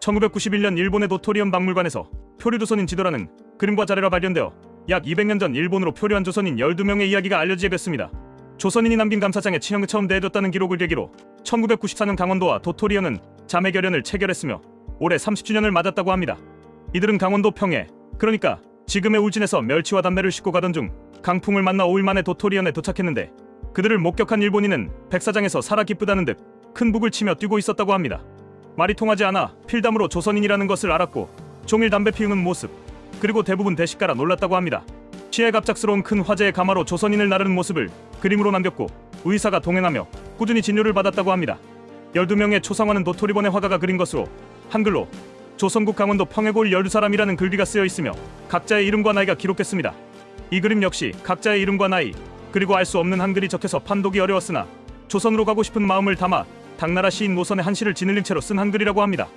1991년 일본의 도토리온 박물관에서 표류조선인 지도라는 그림과 자료가 발견되어 약 200년 전 일본으로 표류한 조선인 12명의 이야기가 알려지게 됐습니다. 조선인이 남긴 감사장에 친형을 처음 대해줬다는 기록을 계기로 1994년 강원도와 도토리온은 자매 결연을 체결했으며 올해 30주년을 맞았다고 합니다. 이들은 강원도 평해 그러니까 지금의 울진에서 멸치와 담배를 싣고 가던 중 강풍을 만나 5일 만에 도토리온에 도착했는데 그들을 목격한 일본인은 백사장에서 살아 기쁘다는 듯 큰 북을 치며 뛰고 있었다고 합니다. 말이 통하지 않아 필담으로 조선인이라는 것을 알았고 종일 담배 피우는 모습 그리고 대부분 대식가라 놀랐다고 합니다. 시해 갑작스러운 큰 화재의 가마로 조선인을 나르는 모습을 그림으로 남겼고 의사가 동행하며 꾸준히 진료를 받았다고 합니다. 12명의 초상화는 도토리본의 화가가 그린 것으로 한글로 조선국 강원도 평해골 12사람이라는 글귀가 쓰여 있으며 각자의 이름과 나이가 기록됐습니다. 이 그림 역시 각자의 이름과 나이 그리고 알 수 없는 한글이 적혀서 판독이 어려웠으나 조선으로 가고 싶은 마음을 담아 당나라 시인 노선의 한시를 지늘린 채로 쓴 한글이라고 합니다.